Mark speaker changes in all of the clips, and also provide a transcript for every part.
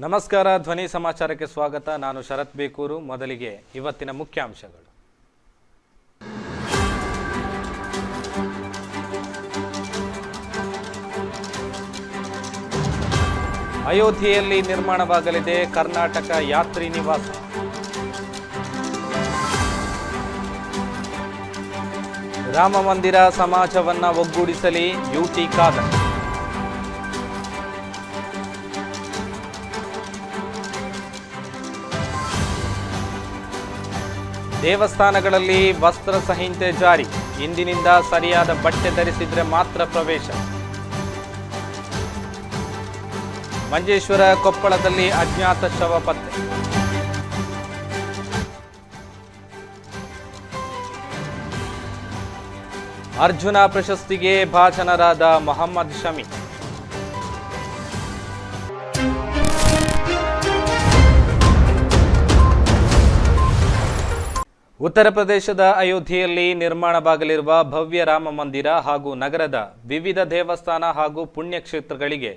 Speaker 1: ನಮಸ್ಕಾರ, ಧ್ವನಿ ಸಮಾಚಾರಕ್ಕೆ ಸ್ವಾಗತ. ನಾನು ಶರತ್ ಬೇಕೂರು. ಮೊದಲಿಗೆ ಇವತ್ತಿನ ಮುಖ್ಯಾಂಶಗಳು. ಅಯೋಧ್ಯೆಯಲ್ಲಿ ನಿರ್ಮಾಣವಾಗಲಿದೆ ಕರ್ನಾಟಕ ಯಾತ್ರಿ ನಿವಾಸ. ರಾಮ ಮಂದಿರ ಸಮಾಜವನ್ನ ಒಗ್ಗೂಡಿಸಲಿ, ಯುಟಿ ಕಾದರ್. ದೇವಸ್ಥಾನಗಳಲ್ಲಿ ವಸ್ತ್ರ ಸಂಹಿತೆ ಜಾರಿ. ಇಂದಿನಿಂದ ಸರಿಯಾದ ಬಟ್ಟೆ ಧರಿಸಿದ್ರೆ ಮಾತ್ರ ಪ್ರವೇಶ. ಮಂಜೇಶ್ವರ ಕೊಪ್ಪಳದಲ್ಲಿ ಅಜ್ಞಾತ ಶವ ಪತ್ತೆ. ಅರ್ಜುನ ಪ್ರಶಸ್ತಿಗೆ ಭಾಜನರಾದ ಮೊಹಮ್ಮದ್ ಶಮಿ. ಉತ್ತರ ಪ್ರದೇಶದ ಅಯೋಧ್ಯೆಯಲ್ಲಿ ನಿರ್ಮಾಣವಾಗಲಿರುವ ಭವ್ಯ ರಾಮ ಮಂದಿರ ಹಾಗೂ ನಗರದ ವಿವಿಧ ದೇವಸ್ಥಾನ ಹಾಗೂ ಪುಣ್ಯಕ್ಷೇತ್ರಗಳಿಗೆ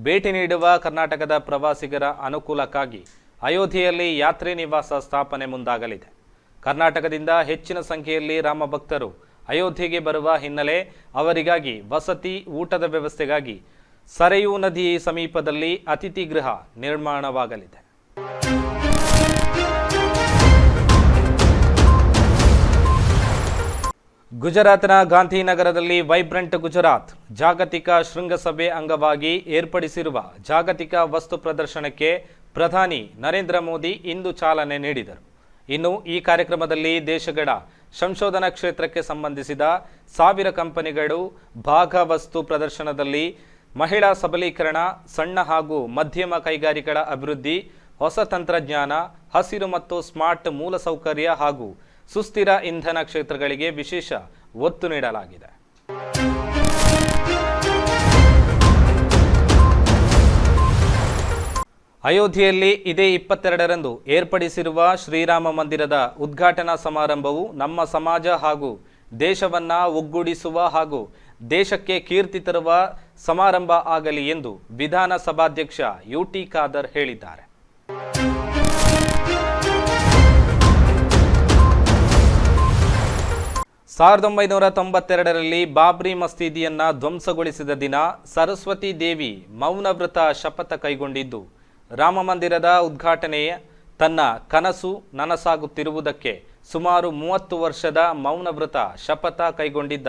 Speaker 1: ಭೇಟಿ ನೀಡುವ ಕರ್ನಾಟಕದ ಪ್ರವಾಸಿಗರ ಅನುಕೂಲಕ್ಕಾಗಿ ಅಯೋಧ್ಯೆಯಲ್ಲಿ ಯಾತ್ರೆ ನಿವಾಸ ಸ್ಥಾಪನೆ ಮುಂದಾಗಲಿದೆ. ಕರ್ನಾಟಕದಿಂದ ಹೆಚ್ಚಿನ ಸಂಖ್ಯೆಯಲ್ಲಿ ರಾಮ ಭಕ್ತರು ಅಯೋಧ್ಯೆಗೆ ಬರುವ ಹಿನ್ನೆಲೆ ಅವರಿಗಾಗಿ ವಸತಿ, ಊಟದ ವ್ಯವಸ್ಥೆಗಾಗಿ ಸರಯೂ ನದಿ ಸಮೀಪದಲ್ಲಿ ಅತಿಥಿ ಗೃಹ ನಿರ್ಮಾಣವಾಗಲಿದೆ. ಗುಜರಾತ್ನ ಗಾಂಧಿನಗರದಲ್ಲಿ ವೈಬ್ರೆಂಟ್ ಗುಜರಾತ್ ಜಾಗತಿಕ ಶೃಂಗಸಭೆ ಅಂಗವಾಗಿ ಏರ್ಪಡಿಸಿರುವ ಜಾಗತಿಕ ವಸ್ತು ಪ್ರದರ್ಶನಕ್ಕೆ ಪ್ರಧಾನಿ ನರೇಂದ್ರ ಮೋದಿ ಇಂದು ಚಾಲನೆ ನೀಡಿದರು. ಇನ್ನು ಈ ಕಾರ್ಯಕ್ರಮದಲ್ಲಿ ದೇಶಗಳ ಸಂಶೋಧನಾ ಕ್ಷೇತ್ರಕ್ಕೆ ಸಂಬಂಧಿಸಿದ ಸಾವಿರ ಕಂಪನಿಗಳು ಭಾಗವಸ್ತು ಪ್ರದರ್ಶನದಲ್ಲಿ ಮಹಿಳಾ ಸಬಲೀಕರಣ, ಸಣ್ಣ ಹಾಗೂ ಮಧ್ಯಮ ಕೈಗಾರಿಕೆಗಳ ಅಭಿವೃದ್ಧಿ, ಹೊಸ ತಂತ್ರಜ್ಞಾನ, ಹಸಿರು ಮತ್ತು ಸ್ಮಾರ್ಟ್ ಮೂಲಸೌಕರ್ಯ ಹಾಗೂ ಸುಸ್ಥಿರ ಇಂಧನ ಕ್ಷೇತ್ರಗಳಿಗೆ ವಿಶೇಷ ಒತ್ತು ನೀಡಲಾಗಿದೆ. ಅಯೋಧ್ಯೆಯಲ್ಲಿ ಇದೇ ಇಪ್ಪತ್ತೆರಡರಂದು ಏರ್ಪಡಿಸಿರುವ ಶ್ರೀರಾಮ ಮಂದಿರದ ಉದ್ಘಾಟನಾ ಸಮಾರಂಭವು ನಮ್ಮ ಸಮಾಜ ಹಾಗೂ ದೇಶವನ್ನ ಒಗ್ಗೂಡಿಸುವ ಹಾಗೂ ದೇಶಕ್ಕೆ ಕೀರ್ತಿ ತರುವ ಸಮಾರಂಭ ಆಗಲಿ ಎಂದು ವಿಧಾನಸಭಾಧ್ಯಕ್ಷ ಯುಟಿ ಖಾದರ್ ಹೇಳಿದ್ದಾರೆ. ಸಾವಿರದ ಒಂಬೈನೂರ ತೊಂಬತ್ತೆರಡರಲ್ಲಿ ಬಾಬ್ರಿ ಮಸೀದಿಯನ್ನು ಧ್ವಂಸಗೊಳಿಸಿದ ದಿನ ಸರಸ್ವತಿ ದೇವಿ ಮೌನವ್ರತ ಶಪಥ ಕೈಗೊಂಡಿದ್ದು. ರಾಮ ಮಂದಿರದ ಉದ್ಘಾಟನೆಯ ತನ್ನ ಕನಸು ನನಸಾಗುತ್ತಿರುವುದಕ್ಕೆ ಸುಮಾರು ಮೂವತ್ತು ವರ್ಷದ ಮೌನವ್ರತ ಶಪಥ ಕೈಗೊಂಡಿದ್ದ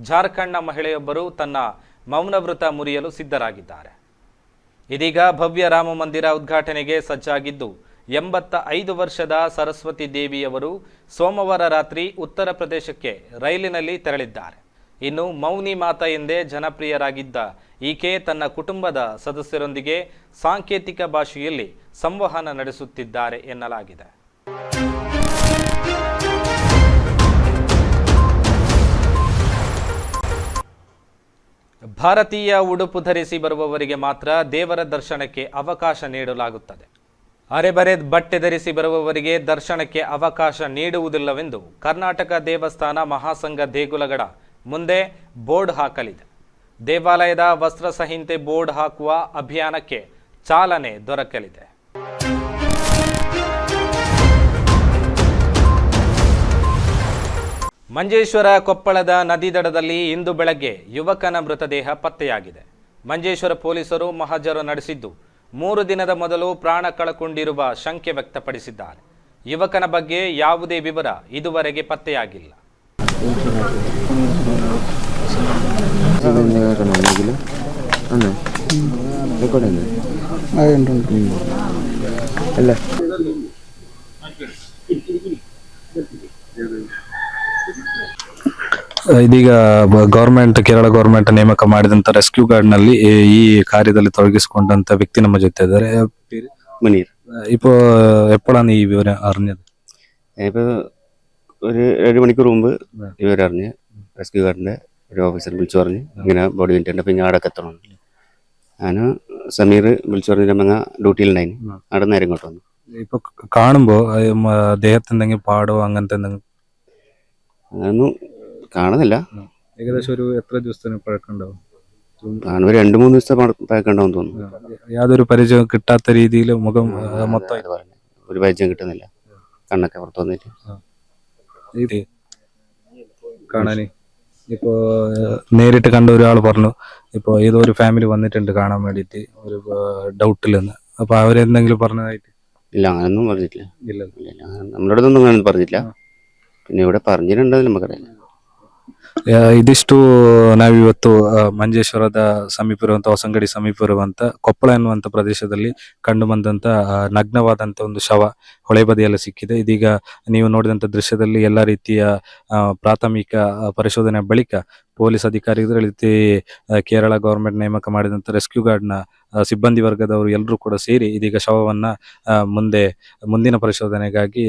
Speaker 1: ಜಾರ್ಖಂಡ್ನ ಮಹಿಳೆಯೊಬ್ಬರು ತನ್ನ ಮೌನವ್ರತ ಮುರಿಯಲು ಸಿದ್ಧರಾಗಿದ್ದಾರೆ. ಇದೀಗ ಭವ್ಯ ರಾಮ ಮಂದಿರ ಉದ್ಘಾಟನೆಗೆ ಸಜ್ಜಾಗಿದ್ದು ಎಂಬತ್ತ ಐದು ವರ್ಷದ ಸರಸ್ವತಿ ದೇವಿಯವರು ಸೋಮವಾರ ರಾತ್ರಿ ಉತ್ತರ ಪ್ರದೇಶಕ್ಕೆ ರೈಲಿನಲ್ಲಿ ತೆರಳಿದ್ದಾರೆ. ಇನ್ನು ಮೌನಿ ಮಾತಾ ಎಂದೇ ಜನಪ್ರಿಯರಾಗಿದ್ದ ಈಕೆ ತನ್ನ ಕುಟುಂಬದ ಸದಸ್ಯರೊಂದಿಗೆ ಸಾಂಕೇತಿಕ ಭಾಷೆಯಲ್ಲಿ ಸಂವಹನ ನಡೆಸುತ್ತಿದ್ದಾರೆ ಎನ್ನಲಾಗಿದೆ. ಭಾರತೀಯ ಉಡುಪು ಧರಿಸಿ ಬರುವವರಿಗೆ ಮಾತ್ರ ದೇವರ ದರ್ಶನಕ್ಕೆ ಅವಕಾಶ ನೀಡಲಾಗುತ್ತದೆ. ಅರೆಬರೆ ಬಟ್ಟೆ ಧರಿಸಿ ಬರುವವರಿಗೆ ದರ್ಶನಕ್ಕೆ ಅವಕಾಶ ನೀಡುವುದಿಲ್ಲವೆಂದು ಕರ್ನಾಟಕ ದೇವಸ್ಥಾನ ಮಹಾಸಂಘ ದೇಗುಲಗಳ ಮುಂದೆ ಬೋರ್ಡ್ ಹಾಕಲಿದೆ. ದೇವಾಲಯದ ವಸ್ತ್ರ ಸಂಹಿತೆ ಬೋರ್ಡ್ ಹಾಕುವ ಅಭಿಯಾನಕ್ಕೆ ಚಾಲನೆ ದೊರಕಲಿದೆ. ಮಂಜೇಶ್ವರ ಕೊಪ್ಪಳದ ನದಿ ದಡದಲ್ಲಿ ಇಂದು ಬೆಳಗ್ಗೆ ಯುವಕನ ಮೃತದೇಹ ಪತ್ತೆಯಾಗಿದೆ. ಮಂಜೇಶ್ವರ ಪೊಲೀಸರು ಮಹಜರು ನಡೆಸಿದ್ದು ಮೂರು ದಿನದ ಮೊದಲು ಪ್ರಾಣ ಕಳಕೊಂಡಿರುವ ಶಂಕೆ ವ್ಯಕ್ತಪಡಿಸಿದ್ದಾರೆ. ಯುವಕನ ಬಗ್ಗೆ ಯಾವುದೇ ವಿವರ ಇದುವರೆಗೆ ಪತ್ತೆಯಾಗಿಲ್ಲ.
Speaker 2: ಅಲ್ಲ
Speaker 3: ಇದೀಗ ಗೌರ್ಮೆಂಟ್ ಕೇರಳ ಗೌರ್ಮೆಂಟ್ ನೇಮಕ ಮಾಡಿದಂತ ರೆಸ್ಕ್ಯೂ ಗಾರ್ಡ್ ನಲ್ಲಿ ಈ ಈ ಕಾರ್ಯದಲ್ಲಿ ತೊಡಗಿಸಿಕೊಂಡಂತ ವ್ಯಕ್ತಿ ನಮ್ಮ ಜೊತೆ ಇದ್ದಾರೆ
Speaker 2: മുനീർ
Speaker 3: ഇപ്പോ എപ്പോഴാണ് ഈ വിവരം അറിഞ്ഞത്
Speaker 2: ഞാനിപ്പോൾ ഒരു രണ്ട് മണിക്കൂർ മുമ്പ് ഇവർ അറിഞ്ഞ് റെസ്ക്യൂ ഗാർഡിൻ്റെ ഒരു ഓഫീസർ വിളിച്ചു പറഞ്ഞ് ഇങ്ങനെ ബോഡി കിട്ടിയിട്ടുണ്ട് അപ്പം ഞാൻ അവിടെ എത്തണം ഞാൻ സമീർ വിളിച്ചു പറഞ്ഞിട്ട് നമ്മ ഡ്യൂട്ടിയിലുണ്ടായിന് അവിടെ നേരം ഇങ്ങോട്ട് വന്നു
Speaker 3: ഇപ്പൊ കാണുമ്പോ അഹ് മ- ദേഹത്ത് എന്തെങ്കിലും പാടോ അങ്ങനത്തെ എന്തെങ്കിലും
Speaker 2: അങ്ങനൊന്നും കാണുന്നില്ല.
Speaker 3: ഏകദേശം ഒരു എത്ര ദിവസത്തിന് പഴക്കമുണ്ടാവും
Speaker 2: കാണുമ്പോൾ രണ്ട് മൂന്ന് ദിവസത്തെ പഴക്കണ്ടാവും തോന്നുന്നു.
Speaker 3: യാതൊരു പരിചയം കിട്ടാത്ത രീതിയിൽ മുഖം മൊത്തം.
Speaker 2: ഒരു പരിചയം കിട്ടുന്നില്ല. കണ്ണൊക്കെ പുറത്തു വന്നിട്ട്.
Speaker 3: കാണാനേ. ഇപ്പോൾ നേരിട്ട് കണ്ട ഒരാൾ പറഞ്ഞു ഇപ്പോ ഏതോ ഒരു ഫാമിലി വന്നിട്ടുണ്ട് കാണാൻ വേണ്ടിയിട്ട് ഒരു ഡൗട്ടിലെന്ന് അപ്പൊ അവരെന്തെങ്കിലും പറഞ്ഞതായിട്ട്?
Speaker 2: ഇല്ല അങ്ങനൊന്നും പറഞ്ഞിട്ടില്ല.
Speaker 3: ഇല്ല
Speaker 2: നമ്മളോടൊന്നും. അങ്ങനെ പറഞ്ഞില്ല പിന്നെ ഇവിടെ പറഞ്ഞിട്ടുണ്ടെന്ന് നമുക്കറിയാം
Speaker 3: ಆ, ಇದಿಷ್ಟು ನಾವಿವತ್ತು ಮಂಜೇಶ್ವರದ ಸಮೀಪ ಇರುವಂತ, ಹೊಸಂಗಡಿ ಸಮೀಪ ಇರುವಂತ ಕೊಪ್ಪಳ ಎನ್ನುವಂತ ಪ್ರದೇಶದಲ್ಲಿ ಕಂಡು ಬಂದಂತ ನಗ್ನವಾದಂತ ಒಂದು ಶವ. ಹೊಳೆ ಬದಿಯಲ್ಲಿ ಸಿಕ್ಕಿದೆ. ಇದೀಗ ನೀವು ನೋಡಿದಂತ ದೃಶ್ಯದಲ್ಲಿ ಎಲ್ಲ ರೀತಿಯ ಪ್ರಾಥಮಿಕ ಪರಿಶೋಧನೆ ಬಳಿಕ ಪೊಲೀಸ್ ಅಧಿಕಾರಿಗಳು ರೀತಿ ಕೇರಳ ಗೌರ್ಮೆಂಟ್ ನೇಮಕ ಮಾಡಿದಂತ ರೆಸ್ಕ್ಯೂ ಗಾರ್ಡ್ನ ಸಿಬ್ಬಂದಿ ವರ್ಗದವರು ಎಲ್ಲರೂ ಕೂಡ ಸೇರಿ ಇದೀಗ ಶವವನ್ನು ಮುಂದೆ, ಮುಂದಿನ ಪರಿಶೋಧನೆಗಾಗಿ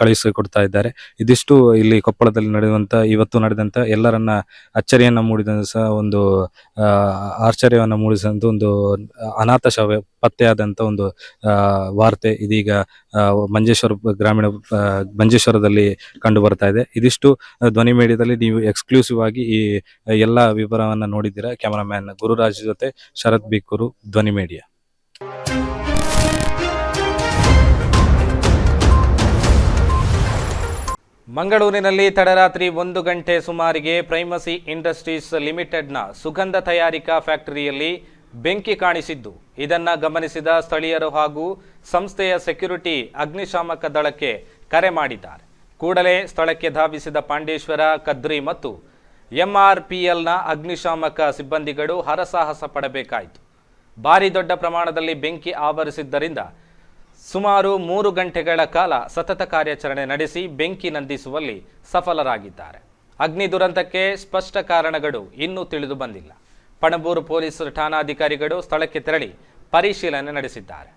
Speaker 3: ಕಳುಹಿಸಿಕೊಡ್ತಾ ಇದ್ದಾರೆ. ಇದಿಷ್ಟು ಇಲ್ಲಿ ಕೊಪ್ಪಳದಲ್ಲಿ ನಡೆಯುವಂತ, ಇವತ್ತು ನಡೆದಂತ ಎಲ್ಲರನ್ನ ಅಚ್ಚರಿಯನ್ನ ಮೂಡಿದ ಸಹ ಒಂದು ಆಶ್ಚರ್ಯವನ್ನು ಮೂಡಿಸಿದಂತ ಒಂದು ಅನಾಥ ಶವ ಪತ್ತೆಯಾದಂತ ಒಂದು ವಾರ್ತೆ ಇದೀಗ ಮಂಜೇಶ್ವರ ಗ್ರಾಮೀಣ ಮಂಜೇಶ್ವರದಲ್ಲಿ ಕಂಡು ಬರ್ತಾ ಇದೆ. ಇದಿಷ್ಟು ಧ್ವನಿ ಮೇಡಿಯಾದಲ್ಲಿ ನೀವು ಎಕ್ಸ್ಕ್ಲೂಸಿವ್ ಆಗಿ ಈ, ಎಲ್ಲ ವಿವರವನ್ನ ನೋಡಿದ್ದೀರಾ. ಕ್ಯಾಮರಾಮ್ಯಾನ್ ಗುರುರಾಜ್ ಜೊತೆ ಶರತ್ ಬಿಕ್ಕೂರು ಧ್ವನಿ ಮೇಡಿಯಾ.
Speaker 1: ಮಂಗಳೂರಿನಲ್ಲಿ ತಡರಾತ್ರಿ ಒಂದು ಗಂಟೆ ಸುಮಾರಿಗೆ ಪ್ರೈಮಸಿ ಇಂಡಸ್ಟ್ರೀಸ್ ಲಿಮಿಟೆಡ್ನ ಸುಗಂಧ ತಯಾರಿಕಾ ಫ್ಯಾಕ್ಟರಿಯಲ್ಲಿ ಬೆಂಕಿ ಕಾಣಿಸಿದ್ದು. ಇದನ್ನ ಗಮನಿಸಿದ ಸ್ಥಳೀಯರು ಹಾಗೂ ಸಂಸ್ಥೆಯ ಸೆಕ್ಯುರಿಟಿ ಅಗ್ನಿಶಾಮಕ ದಳಕ್ಕೆ ಕರೆ ಮಾಡಿದ್ದಾರೆ. ಕೂಡಲೇ ಸ್ಥಳಕ್ಕೆ ಧಾವಿಸಿದ ಪಾಂಡೇಶ್ವರ, ಕದ್ರಿ ಮತ್ತು ಎಂಆರ್ಪಿಎಲ್ನ ಅಗ್ನಿಶಾಮಕ ಸಿಬ್ಬಂದಿಗಳು ಹರಸಾಹಸ ಪಡಬೇಕಾಯಿತು. ಭಾರಿ ದೊಡ್ಡ ಪ್ರಮಾಣದಲ್ಲಿ ಬೆಂಕಿ ಆವರಿಸಿದ್ದರಿಂದ ಸುಮಾರು ಮೂರು ಗಂಟೆಗಳ ಕಾಲ ಸತತ ಕಾರ್ಯಾಚರಣೆ ನಡೆಸಿ ಬೆಂಕಿ ನಂದಿಸುವಲ್ಲಿ ಸಫಲರಾಗಿದ್ದಾರೆ. ಅಗ್ನಿ ದುರಂತಕ್ಕೆ ಸ್ಪಷ್ಟ ಕಾರಣಗಳು ಇನ್ನೂ ತಿಳಿದು ಬಂದಿಲ್ಲ. ಪಣಬೂರು ಪೊಲೀಸ್ ಠಾಣಾಧಿಕಾರಿಗಳು ಸ್ಥಳಕ್ಕೆ ತೆರಳಿ ಪರಿಶೀಲನೆ ನಡೆಸಿದ್ದಾರೆ.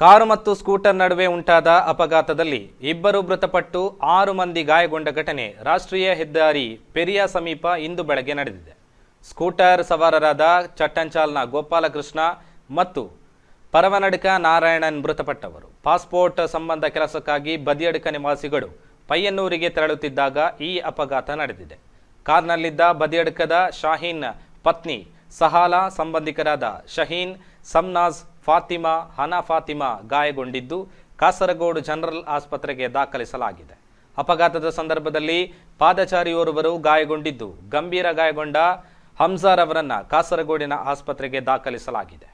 Speaker 1: ಕಾರು ಮತ್ತು ಸ್ಕೂಟರ್ ನಡುವೆ ಉಂಟಾದ ಅಪಘಾತದಲ್ಲಿ ಇಬ್ಬರು ಮೃತಪಟ್ಟು ಆರು ಮಂದಿ ಗಾಯಗೊಂಡ ಘಟನೆ ರಾಷ್ಟ್ರೀಯ ಹೆದ್ದಾರಿ ಪೆರಿಯ ಸಮೀಪ ಇಂದು ಬೆಳಗ್ಗೆ ನಡೆದಿದೆ. ಸ್ಕೂಟರ್ ಸವಾರರಾದ ಚಟ್ಟಂಚಾಲ್ನ ಗೋಪಾಲಕೃಷ್ಣ ಮತ್ತು ಪರವನಡ್ಕ ನಾರಾಯಣನ್ ಮೃತಪಟ್ಟವರು. ಪಾಸ್ಪೋರ್ಟ್ ಸಂಬಂಧ ಕೆಲಸಕ್ಕಾಗಿ ಬದಿಯಡ್ಕ ನಿವಾಸಿಗಳು ಪಯ್ಯನ್ನೂರಿಗೆ ತೆರಳುತ್ತಿದ್ದಾಗ ಈ ಅಪಘಾತ ನಡೆದಿದೆ. ಕಾರ್ನಲ್ಲಿದ್ದ ಬದಿಯಡ್ಕದ ಶಾಹೀನ್ ಪತ್ನಿ ಸಹಾಲಾ ಸಂಬಂಧಿಕರಾದ ಶಹೀನ್, ಸಮ್ನಾಜ್, ಫಾತಿಮಾ, ಹನಾ ಫಾತಿಮಾ ಗಾಯಗೊಂಡಿದ್ದು ಕಾಸರಗೋಡು ಜನರಲ್ ಆಸ್ಪತ್ರೆಗೆ ದಾಖಲಿಸಲಾಗಿದೆ. ಅಪಘಾತದ ಸಂದರ್ಭದಲ್ಲಿ ಪಾದಚಾರಿಯೋರ್ವರು ಗಾಯಗೊಂಡಿದ್ದು ಗಂಭೀರ ಗಾಯಗೊಂಡ ಹಂಸಾರ್ ಅವರನ್ನ ಕಾಸರಗೋಡಿನ ಆಸ್ಪತ್ರೆಗೆ ದಾಖಲಿಸಲಾಗಿದೆ.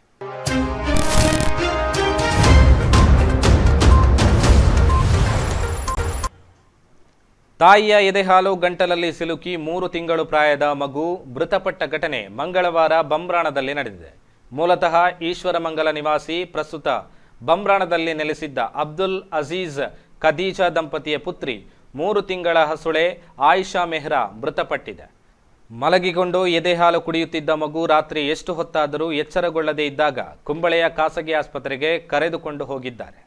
Speaker 1: ತಾಯಿಯ ಎದೆಹಾಲು ಗಂಟಲಲ್ಲಿ ಸಿಲುಕಿ ಮೂರು ತಿಂಗಳು ಪ್ರಾಯದ ಮಗು ಮೃತಪಟ್ಟ ಘಟನೆ ಮಂಗಳವಾರ ಬಂಬ್ರಾಣದಲ್ಲಿ ನಡೆದಿದೆ. ಮೂಲತಃ ಈಶ್ವರಮಂಗಲ ನಿವಾಸಿ ಪ್ರಸ್ತುತ ಬಂಬ್ರಾಣದಲ್ಲಿ ನೆಲೆಸಿದ್ದ ಅಬ್ದುಲ್ ಅಜೀಜ್ ಖದೀಜಾ ದಂಪತಿಯ ಪುತ್ರಿ ಮೂರು ತಿಂಗಳ ಹಸುಳೆ ಆಯಿಷಾ ಮೆಹ್ರಾ ಮೃತಪಟ್ಟಿದೆ. ಮಲಗಿಕೊಂಡು ಎದೆಹಾಲು ಕುಡಿಯುತ್ತಿದ್ದ ಮಗು ರಾತ್ರಿ ಎಷ್ಟು ಹೊತ್ತಾದರೂ ಎಚ್ಚರಗೊಳ್ಳದೇ ಇದ್ದಾಗ ಕುಂಬಳೆಯ ಖಾಸಗಿ ಆಸ್ಪತ್ರೆಗೆ ಕರೆದುಕೊಂಡು ಹೋಗಿದ್ದಾರೆ.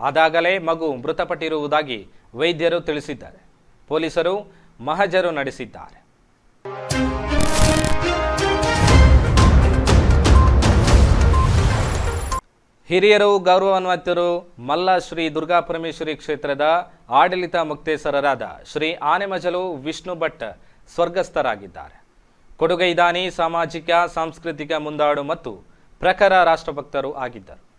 Speaker 1: ಆದಾಗಲೇ ಮಗು ಮೃತಪಟ್ಟಿರುವುದಾಗಿ ವೈದ್ಯರು ತಿಳಿಸಿದ್ದಾರೆ. ಪೊಲೀಸರು ಮಹಜರು ನಡೆಸಿದ್ದಾರೆ. ಹಿರಿಯರು, ಗೌರವಾನ್ವಿತರು, ಮಲ್ಲ ಶ್ರೀ ದುರ್ಗಾ ಪರಮೇಶ್ವರಿ ಕ್ಷೇತ್ರದ ಆಡಳಿತ ಮುಕ್ತೇಸರರಾದ ಶ್ರೀ ಆನೆಮಜಲು ವಿಷ್ಣು ಭಟ್ ಸ್ವರ್ಗಸ್ಥರಾಗಿದ್ದಾರೆ. ಕೊಡುಗೈದಾನಿ ಸಾಮಾಜಿಕ, ಸಾಂಸ್ಕೃತಿಕ ಮುಂದಾಡು ಮತ್ತು ಪ್ರಖರ ರಾಷ್ಟ್ರಭಕ್ತರು ಆಗಿದ್ದರು.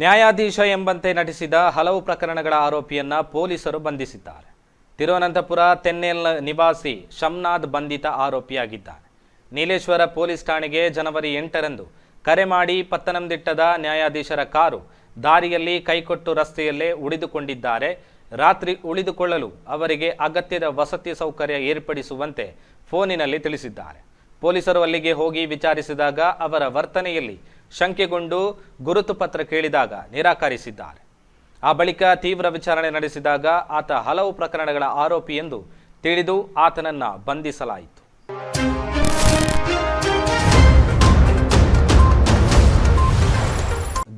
Speaker 1: ನ್ಯಾಯಾಧೀಶ ಎಂಬಂತೆ ನಟಿಸಿದ ಹಲವು ಪ್ರಕರಣಗಳ ಆರೋಪಿಯನ್ನ ಪೊಲೀಸರು ಬಂಧಿಸಿದ್ದಾರೆ. ತಿರುವನಂತಪುರ ತೆನ್ನೆಲ್ ನಿವಾಸಿ ಶಮ್ನಾದ್ ಬಂಧಿತ ಆರೋಪಿಯಾಗಿದ್ದಾನೆ. ನೀಲೇಶ್ವರ ಪೊಲೀಸ್ ಠಾಣೆಗೆ ಜನವರಿ ಎಂಟರಂದು ಕರೆ ಮಾಡಿ ಪತ್ತನಂದಿಟ್ಟದ ನ್ಯಾಯಾಧೀಶರ ಕಾರು ದಾರಿಯಲ್ಲಿ ಕೈಕೊಟ್ಟು ರಸ್ತೆಯಲ್ಲೇ ಉಳಿದುಕೊಂಡಿದ್ದಾರೆ. ರಾತ್ರಿ ಉಳಿದುಕೊಳ್ಳಲು ಅವರಿಗೆ ಅಗತ್ಯದ ವಸತಿ ಸೌಕರ್ಯ ಏರ್ಪಡಿಸುವಂತೆ ಫೋನಿನಲ್ಲಿ ತಿಳಿಸಿದ್ದಾರೆ. ಪೊಲೀಸರು ಅಲ್ಲಿಗೆ ಹೋಗಿ ವಿಚಾರಿಸಿದಾಗ ಅವರ ವರ್ತನೆಯಲ್ಲಿ ಶಂಕೆಗೊಂಡು ಗುರುತು ಪತ್ರ ಕೇಳಿದಾಗ ನಿರಾಕರಿಸಿದ್ದಾರೆ. ಆ ಬಳಿಕ ತೀವ್ರ ವಿಚಾರಣೆ ನಡೆಸಿದಾಗ ಆತ ಹಲವು ಪ್ರಕರಣಗಳ ಆರೋಪಿ ಎಂದು ತಿಳಿದು ಆತನನ್ನ ಬಂಧಿಸಲಾಯಿತು.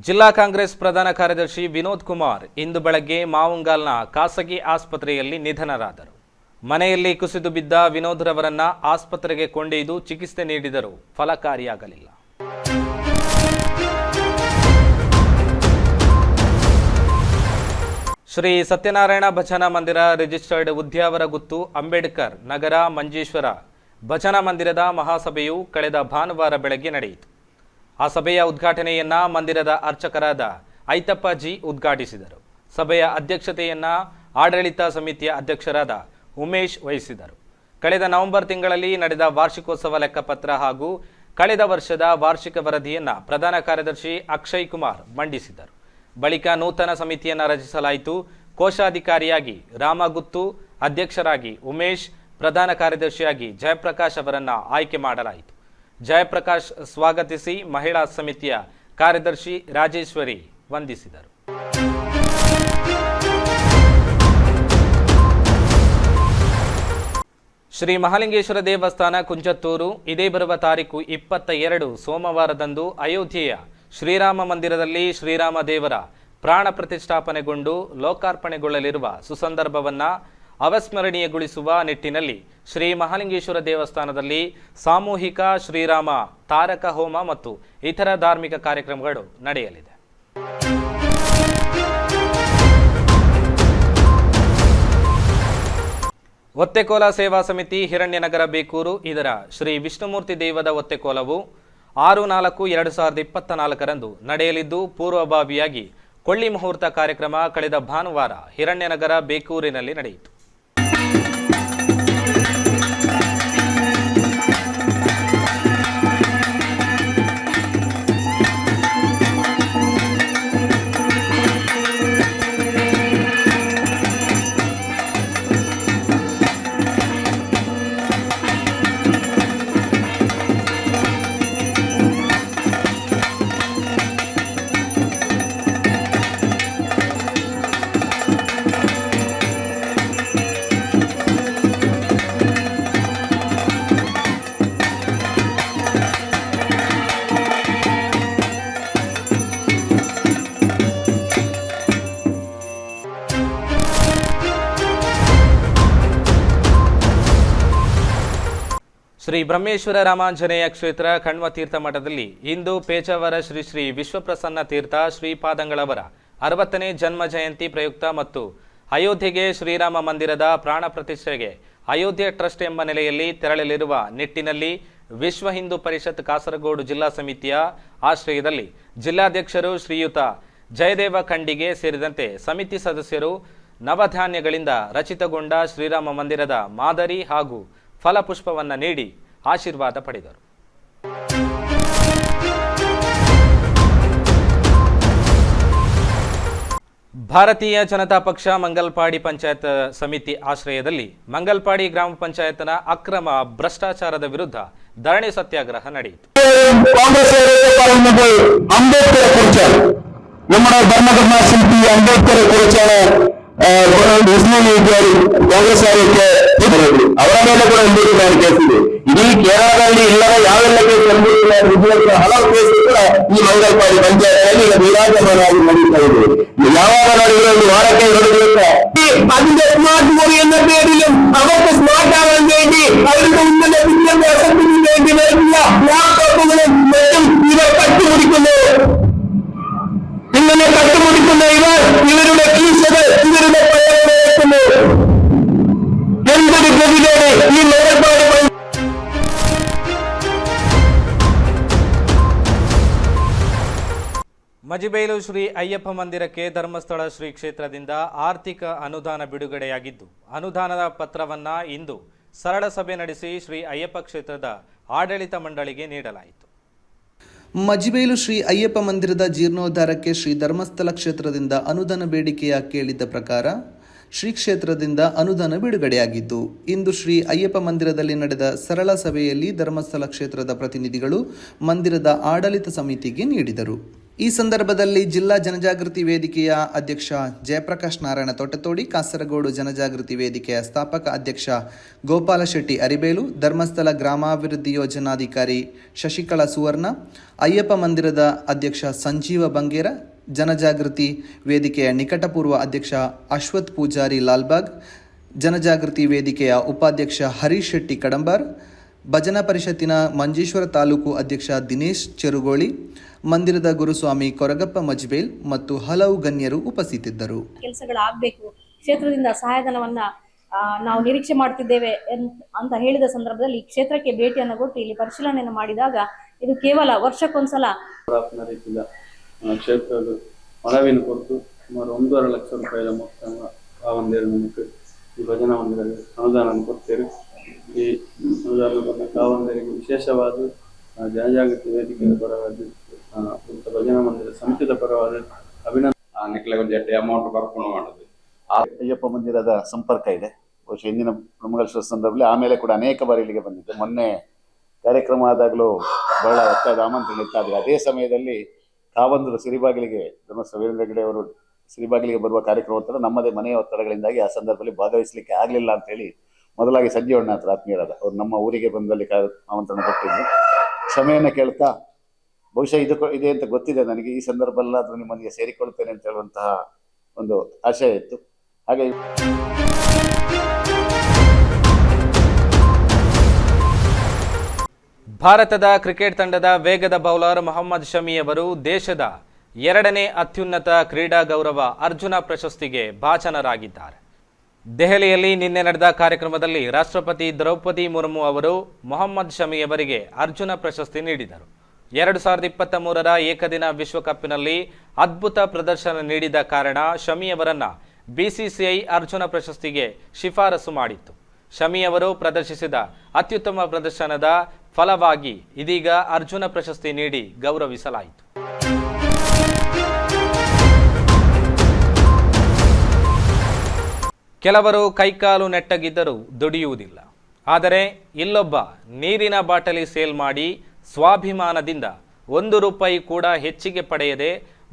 Speaker 1: ಜಿಲ್ಲಾ ಕಾಂಗ್ರೆಸ್ ಪ್ರಧಾನ ಕಾರ್ಯದರ್ಶಿ ವಿನೋದ್ ಕುಮಾರ್ ಇಂದು ಬೆಳಗ್ಗೆ ಮಾವುಂಗಾಲ್ನ ಖಾಸಗಿ ಆಸ್ಪತ್ರೆಯಲ್ಲಿ ನಿಧನರಾದರು. ಮನೆಯಲ್ಲಿ ಕುಸಿದು ಬಿದ್ದ ವಿನೋದ್ ರವರನ್ನ ಆಸ್ಪತ್ರೆಗೆ ಕೊಂಡೊಯ್ದು ಚಿಕಿತ್ಸೆ ನೀಡಿದರೂ ಫಲಕಾರಿಯಾಗಲಿಲ್ಲ. ಶ್ರೀ ಸತ್ಯನಾರಾಯಣ ಭಜನ ಮಂದಿರ ರಿಜಿಸ್ಟರ್ಡ್ ಉದ್ಯಾವರ ಗುತ್ತು, ಅಂಬೇಡ್ಕರ್, ನಗರ, ಮಂಜೇಶ್ವರ. ಭಜನ ಮಂದಿರದ ಮಹಾಸಭೆಯು ಕಳೆದ ಭಾನುವಾರ ಬೆಳಗ್ಗೆ ನಡೆಯಿತು. ಆ ಸಭೆಯ ಉದ್ಘಾಟನೆಯನ್ನ ಮಂದಿರದ ಅರ್ಚಕರಾದ ಐತಪ್ಪ ಜಿ ಉದ್ಘಾಟಿಸಿದರು. ಸಭೆಯ ಅಧ್ಯಕ್ಷತೆಯನ್ನ ಆಡಳಿತ ಸಮಿತಿಯ ಅಧ್ಯಕ್ಷರಾದ ಉಮೇಶ್ ವಹಿಸಿದರು. ಕಳೆದ ನವೆಂಬರ್ ತಿಂಗಳಲ್ಲಿ ನಡೆದ ವಾರ್ಷಿಕೋತ್ಸವ ಲೆಕ್ಕಪತ್ರ ಹಾಗೂ ಕಳೆದ ವರ್ಷದ ವಾರ್ಷಿಕ ವರದಿಯನ್ನ ಪ್ರಧಾನ ಕಾರ್ಯದರ್ಶಿ ಅಕ್ಷಯ್ ಕುಮಾರ್ ಮಂಡಿಸಿದರು. ಬಳಿಕ ನೂತನ ಸಮಿತಿಯನ್ನು ರಚಿಸಲಾಯಿತು. ಕೋಶಾಧಿಕಾರಿಯಾಗಿ ರಾಮಗುತ್ತು, ಅಧ್ಯಕ್ಷರಾಗಿ ಉಮೇಶ್, ಪ್ರಧಾನ ಕಾರ್ಯದರ್ಶಿಯಾಗಿ ಜಯಪ್ರಕಾಶ್ ಅವರನ್ನು ಆಯ್ಕೆ ಮಾಡಲಾಯಿತು. ಜಯಪ್ರಕಾಶ್ ಸ್ವಾಗತಿಸಿ ಮಹಿಳಾ ಸಮಿತಿಯ ಕಾರ್ಯದರ್ಶಿ ರಾಜೇಶ್ವರಿ ವಂದಿಸಿದರು. ಶ್ರೀ ಮಹಾಲಿಂಗೇಶ್ವರ ದೇವಸ್ಥಾನ ಕುಂಜತ್ತೂರು, ಇದೇ ಬರುವ ತಾರೀಕು ಇಪ್ಪತ್ತ ಎರಡು ಸೋಮವಾರದಂದು ಅಯೋಧ್ಯೆಯ ಶ್ರೀರಾಮ ಮಂದಿರದಲ್ಲಿ ಶ್ರೀರಾಮ ದೇವರ ಪ್ರಾಣ ಪ್ರತಿಷ್ಠಾಪನೆಗೊಂಡು ಲೋಕಾರ್ಪಣೆಗೊಳ್ಳಲಿರುವ ಸುಸಂದರ್ಭವನ್ನ ಅವಸ್ಮರಣೀಯಗೊಳಿಸುವ ನಿಟ್ಟಿನಲ್ಲಿ ಶ್ರೀ ಮಹಾಲಿಂಗೇಶ್ವರ ದೇವಸ್ಥಾನದಲ್ಲಿ ಸಾಮೂಹಿಕ ಶ್ರೀರಾಮ ತಾರಕ ಹೋಮ ಮತ್ತು ಇತರ ಧಾರ್ಮಿಕ ಕಾರ್ಯಕ್ರಮಗಳು ನಡೆಯಲಿದೆ. ಒತ್ತೆಕೋಲ ಸೇವಾ ಸಮಿತಿ ಹಿರಣ್ಯನಗರ ಬೇಕೂರು, ಇದರ ಶ್ರೀ ವಿಷ್ಣುಮೂರ್ತಿ ದೇವದ ಒತ್ತೆಕೋಲವು ಆರು ನಾಲ್ಕು ಎರಡು ಸಾವಿರದ ಇಪ್ಪತ್ತ ನಾಲ್ಕರಂದು ನಡೆಯಲಿದ್ದು ಪೂರ್ವಭಾವಿಯಾಗಿ ಕೊಳ್ಳಿ ಮುಹೂರ್ತ ಕಾರ್ಯಕ್ರಮ ಕಳೆದ ಭಾನುವಾರ ಹಿರಣ್ಯನಗರ ಬೇಕೂರಿನಲ್ಲಿ ನಡೆಯಿತು. ಶ್ರೀ ಬ್ರಹ್ಮೇಶ್ವರ ರಾಮಾಂಜನೇಯ ಕ್ಷೇತ್ರ ಕಣ್ವ ತೀರ್ಥ ಮಠದಲ್ಲಿ ಇಂದು ಪೇಜಾವರ ಶ್ರೀ ಶ್ರೀ ವಿಶ್ವಪ್ರಸನ್ನ ತೀರ್ಥ ಶ್ರೀಪಾದಂಗಳವರ ಅರವತ್ತನೇ ಜನ್ಮ ಜಯಂತಿ ಪ್ರಯುಕ್ತ ಮತ್ತು ಅಯೋಧ್ಯೆಗೆ ಶ್ರೀರಾಮ ಮಂದಿರದ ಪ್ರಾಣ ಪ್ರತಿಷ್ಠೆಗೆ ಅಯೋಧ್ಯೆ ಟ್ರಸ್ಟ್ ಎಂಬ ನೆಲೆಯಲ್ಲಿ ತೆರಳಲಿರುವ ನಿಟ್ಟಿನಲ್ಲಿ ವಿಶ್ವ ಹಿಂದೂ ಪರಿಷತ್ ಕಾಸರಗೋಡು ಜಿಲ್ಲಾ ಸಮಿತಿಯ ಆಶ್ರಯದಲ್ಲಿ ಜಿಲ್ಲಾಧ್ಯಕ್ಷರು ಶ್ರೀಯುತ ಜಯದೇವ ಖಂಡಿಗೆ ಸೇರಿದಂತೆ ಸಮಿತಿ ಸದಸ್ಯರು ನವಧಾನ್ಯಗಳಿಂದ ರಚಿತಗೊಂಡ ಶ್ರೀರಾಮ ಮಂದಿರದ ಮಾದರಿ ಹಾಗೂ ಫಲಪುಷ್ಪವನ್ನು ನೀಡಿ ಆಶೀರ್ವಾದ ಪಡೆದರು. ಭಾರತೀಯ ಜನತಾ ಪಕ್ಷ ಮಂಗಲ್ಪಾಡಿ ಪಂಚಾಯತ್ ಸಮಿತಿ ಆಶ್ರಯದಲ್ಲಿ ಮಂಗಲ್ಪಾಡಿ ಗ್ರಾಮ ಪಂಚಾಯತ್ನ ಅಕ್ರಮ ಭ್ರಷ್ಟಾಚಾರದ ವಿರುದ್ಧ ಧರಣಿ ಸತ್ಯಾಗ್ರಹ ನಡೆಯಿತು.
Speaker 4: ಅಂಬೇಡ್ಕರ್ പറയുന്നത് അംബേദ്കറെ കുറിച്ചാണ് നമ്മുടെ ഭരണഘടനാ ശില്പി അംബേദ്കറെ കുറിച്ചാണ് മുസ്ലിം ലീഗുകാരും കോൺഗ്രസ്സുകാരൊക്കെ പറയുന്നത് ಅವರ ಮೇಲೆ ಕೂಡ ಎಂಬುದಿದ್ದಾರೆ ಕೇಸಿದೆ ಇಡೀ ಕೇರಳದಲ್ಲಿ ಇಲ್ಲದ ಯಾವೆಲ್ಲ ಕೇಸ್ ಎಂಬುದಿಲ್ಲ ವಿಜಯಪುರ ಹಲವು ಕೇಸ್ ಕೂಡ ಈ ಮಂಗಲ್ಪಾಡಿ ಪಂಚಾಯತ್ನಲ್ಲಿ ಈಗ ವಿರಾಜಮಾನವಾಗಿ ನಡೀತಾ ಇದೆ ಯಾವಾಗ ನಡೆಯುವ ಒಂದು ವಾರಕ್ಕೆ ಎರಡು ದಿವಸ അതിന്റെ സ്മാർട്ട് ഫോൺ എന്ന പേരിലും അവർക്ക് സ്മാർട്ട് ആവാൻ വേണ്ടി അവരുടെ ഉന്നത വിദ്യാഭ്യാസത്തിന് വേണ്ടി വരുന്ന ലാപ്ടോപ്പുകളും മറ്റും ഇവർ കട്ടുപിടിക്കുന്നു ഇങ്ങനെ കട്ടുപിടിക്കുന്ന ഇവർ ഇവരുടെ കീശകൾ ഇവരുടെ പയ്യക്കുന്നു
Speaker 1: ಮಜಿಬೈಲು ಶ್ರೀ ಅಯ್ಯಪ್ಪ ಮಂದಿರಕ್ಕೆ ಧರ್ಮಸ್ಥಳ ಶ್ರೀ ಕ್ಷೇತ್ರದಿಂದ ಆರ್ಥಿಕ ಅನುದಾನ ಬಿಡುಗಡೆಯಾಗಿದ್ದು ಅನುದಾನದ ಪತ್ರವನ್ನ ಇಂದು ಸರಳ ಸಭೆ ನಡೆಸಿ ಶ್ರೀ ಅಯ್ಯಪ್ಪ ಕ್ಷೇತ್ರದ ಆಡಳಿತ ಮಂಡಳಿಗೆ ನೀಡಲಾಯಿತು.
Speaker 5: ಮಜಿಬೈಲು ಶ್ರೀ ಅಯ್ಯಪ್ಪ ಮಂದಿರದ ಜೀರ್ಣೋದ್ಧಾರಕ್ಕೆ ಶ್ರೀ ಧರ್ಮಸ್ಥಳ ಕ್ಷೇತ್ರದಿಂದ ಅನುದಾನ ಬೇಡಿಕೆಯ ಕೇಳಿದ್ದ ಪ್ರಕಾರ ಶ್ರೀ ಕ್ಷೇತ್ರದಿಂದ ಅನುದಾನ ಬಿಡುಗಡೆಯಾಗಿತ್ತು ಇಂದು ಶ್ರೀ ಅಯ್ಯಪ್ಪ ಮಂದಿರದಲ್ಲಿ ನಡೆದ ಸರಳ ಸಭೆಯಲ್ಲಿ ಧರ್ಮಸ್ಥಳ ಕ್ಷೇತ್ರದ ಪ್ರತಿನಿಧಿಗಳು ಮಂದಿರದ ಆಡಳಿತ ಸಮಿತಿಗೆ ನೀಡಿದರು. ಈ ಸಂದರ್ಭದಲ್ಲಿ ಜಿಲ್ಲಾ ಜನಜಾಗೃತಿ ವೇದಿಕೆಯ ಅಧ್ಯಕ್ಷ ಜಯಪ್ರಕಾಶ್ ನಾರಾಯಣ ತೋಟತೋಡಿ ಕಾಸರಗೋಡು ಜನಜಾಗೃತಿ ವೇದಿಕೆಯ ಸ್ಥಾಪಕ ಅಧ್ಯಕ್ಷ ಗೋಪಾಲ ಶೆಟ್ಟಿ ಅರಿಬೇಲು, ಧರ್ಮಸ್ಥಳ ಗ್ರಾಮಾಭಿವೃದ್ಧಿ ಯೋಜನಾಧಿಕಾರಿ ಶಶಿಕಲಾ ಸುವರ್ಣ, ಅಯ್ಯಪ್ಪ ಮಂದಿರದ ಅಧ್ಯಕ್ಷ ಸಂಜೀವ ಬಂಗೇರ ಜನಜಾಗೃತಿ ವೇದಿಕೆಯ ನಿಕಟಪೂರ್ವ ಅಧ್ಯಕ್ಷ ಅಶ್ವಥ್ ಪೂಜಾರಿ ಲಾಲ್ಬಾಗ್ ಜನಜಾಗೃತಿ ವೇದಿಕೆಯ ಉಪಾಧ್ಯಕ್ಷ ಹರೀಶ್ ಶೆಟ್ಟಿ ಕಡಂಬಾರ್ ಭಜನಾ ಪರಿಷತ್ತಿನ ಮಂಜೇಶ್ವರ ತಾಲೂಕು ಅಧ್ಯಕ್ಷ ದಿನೇಶ್ ಚೆರುಗೋಳಿ ಮಂದಿರದ ಗುರುಸ್ವಾಮಿ ಕೊರಗಪ್ಪ ಮಜ್ಬೇಲ್ ಮತ್ತು ಹಲವು ಗಣ್ಯರು ಉಪಸ್ಥಿತಿದ್ದರು.
Speaker 6: ಕೆಲಸಗಳಾಗಬೇಕು. ಕ್ಷೇತ್ರದಿಂದ ಸಹಾಯಧನವನ್ನ ನಾವು ನಿರೀಕ್ಷೆ ಮಾಡ್ತಿದ್ದೇವೆ ಎನ್- ಅಂತ ಹೇಳಿದ ಸಂದರ್ಭದಲ್ಲಿ ಈ ಕ್ಷೇತ್ರಕ್ಕೆ ಭೇಟಿಯನ್ನು ಕೊಟ್ಟು ಇಲ್ಲಿ ಪರಿಶೀಲನೆಯನ್ನು ಮಾಡಿದಾಗ ಇದು ಕೇವಲ ವರ್ಷಕ್ಕೊಂದ್ಸಲ.
Speaker 7: ಕ್ಷೇತ್ರದ ಮನವಿಯನ್ನು ಕೊಟ್ಟು ಸುಮಾರು ಒಂದೂವರೆ ಲಕ್ಷ ರೂಪಾಯಿಯ ಮೊತ್ತ ಆ ಒಂದೆರಡು ನಮಗೆ ಈ ಭಜನಾ ಮಂದಿರದಲ್ಲಿ ಅನುದಾನವನ್ನು ಕೊಡ್ತೇವೆ. ಈ ಅನುದಾನ ಬಂದ ಕಾವಂದರಿಗೆ ವಿಶೇಷವಾದ ಜನಜಾಗೃತಿ ವೇದಿಕೆಯ ಪರವಾಗಿ ಭಜನಾ ಮಂದಿರ ಸಮಿತಿಯ ಪರವಾದ ಅಭಿನಂದನೆ
Speaker 8: ನಿಖಿಲ ಕೊಂಚ ಅಮೌಂಟ್ ಕರ್ಕೊಂಡು ಆ
Speaker 9: ಅಯ್ಯಪ್ಪ ಮಂದಿರದ ಸಂಪರ್ಕ ಇದೆ. ಬಹುಶಃ ಹಿಂದಿನ ಪ್ರಮುಖ ಸಂದರ್ಭದಲ್ಲಿ ಆಮೇಲೆ ಕೂಡ ಅನೇಕ ಬಾರಿ ಇಲ್ಲಿಗೆ ಬಂದಿದ್ದೆ. ಮೊನ್ನೆ ಕಾರ್ಯಕ್ರಮ ಆದಾಗಲೂ ಬಹಳ ಒತ್ತಾಯದ ಆಮಂತ್ರಣ ಇತ್ತಾದ್ರೆ ಅದೇ ಸಮಯದಲ್ಲಿ ಕಾವಂದರು ಸಿರಿಬಾಗಿಲಿಗೆ ನಮ್ಮ ವೀರೇಂದ್ರ ಹೆಗ್ಡೆ ಅವರು ಸಿರಿಬಾಗಿಲಿಗೆ ಬರುವ ಕಾರ್ಯಕ್ರಮ ಅಂತ ನಮ್ಮದೇ ಮನೆಯ ಒತ್ತಡಗಳಿಂದಾಗಿ ಆ ಸಂದರ್ಭದಲ್ಲಿ ಭಾಗವಹಿಸಲಿಕ್ಕೆ ಆಗಲಿಲ್ಲ ಅಂತ ಹೇಳಿ ಮೊದಲಾಗಿ ಸಂಜೀವಣ್ಣ ಹತ್ರ ಆತ್ಮೀಯರಾದ ಅವ್ರು ನಮ್ಮ ಊರಿಗೆ ಬಂದಲ್ಲಿ ಆಮಂತ್ರಣ ಕೊಟ್ಟಿದ್ದು ಕ್ಷಮೆಯನ್ನು ಕೇಳ್ತಾ ಬಹುಶಃ ಇದು ಇದೆ ಅಂತ ಗೊತ್ತಿದೆ ನನಗೆ. ಈ ಸಂದರ್ಭದಲ್ಲಾದರೂ ನಿಮ್ಮೊಂದಿಗೆ ಸೇರಿಕೊಳ್ತೇನೆ ಅಂತ ಹೇಳುವಂತಹ ಒಂದು ಆಶಯ ಇತ್ತು. ಹಾಗೆ
Speaker 1: ಭಾರತದ ಕ್ರಿಕೆಟ್ ತಂಡದ ವೇಗದ ಬೌಲರ್ ಮೊಹಮ್ಮದ್ ಶಮಿ ಅವರು ದೇಶದ ಎರಡನೇ ಅತ್ಯುನ್ನತ ಕ್ರೀಡಾ ಗೌರವ ಅರ್ಜುನ ಪ್ರಶಸ್ತಿಗೆ ಭಾಜನರಾಗಿದ್ದಾರೆ. ದೆಹಲಿಯಲ್ಲಿ ನಿನ್ನೆ ನಡೆದ ಕಾರ್ಯಕ್ರಮದಲ್ಲಿ ರಾಷ್ಟ್ರಪತಿ ದ್ರೌಪದಿ ಮುರ್ಮು ಅವರು ಮೊಹಮ್ಮದ್ ಶಮಿ ಅವರಿಗೆ ಅರ್ಜುನ ಪ್ರಶಸ್ತಿ ನೀಡಿದರು. ಎರಡು ಸಾವಿರದ ಇಪ್ಪತ್ತ ಮೂರರ ಏಕದಿನ ವಿಶ್ವಕಪ್ನಲ್ಲಿ ಅದ್ಭುತ ಪ್ರದರ್ಶನ ನೀಡಿದ ಕಾರಣ ಶಮಿ ಅವರನ್ನ ಬಿಸಿಸಿಐ ಅರ್ಜುನ ಪ್ರಶಸ್ತಿಗೆ ಶಿಫಾರಸು ಮಾಡಿತ್ತು. ಶಮಿ ಅವರು ಪ್ರದರ್ಶಿಸಿದ ಅತ್ಯುತ್ತಮ ಪ್ರದರ್ಶನದ ಫಲವಾಗಿ ಇದೀಗ ಅರ್ಜುನ ಪ್ರಶಸ್ತಿ ನೀಡಿ ಗೌರವಿಸಲಾಯಿತು. ಕೆಲವರು ಕೈಕಾಲು ನೆಟ್ಟಗಿದ್ದರೂ ದುಡಿಯುವುದಿಲ್ಲ. ಆದರೆ ಇಲ್ಲೊಬ್ಬ ನೀರಿನ ಬಾಟಲಿ ಸೇಲ್ ಮಾಡಿ ಸ್ವಾಭಿಮಾನದಿಂದ ಒಂದು ರೂಪಾಯಿ ಕೂಡ ಹೆಚ್ಚಿಗೆ ಪಡೆಯದೆ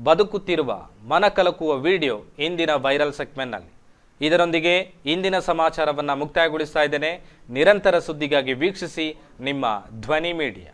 Speaker 1: ಬದುಕುತ್ತಿರುವ ಮನಕಲಕುವ ವಿಡಿಯೋ ಇಂದಿನ ವೈರಲ್ ಸೆಗ್ಮೆಂಟ್ನಲ್ಲಿ. ಇದರೊಂದಿಗೆ ಇಂದಿನ ಸಮಾಚಾರವನ್ನು ಮುಕ್ತಾಯಗೊಳಿಸ್ತಾ ಇದ್ದೇನೆ. ನಿರಂತರ ಸುದ್ದಿಗಾಗಿ ವೀಕ್ಷಿಸಿ ನಿಮ್ಮ ಧ್ವನಿ ಮೀಡಿಯಾ.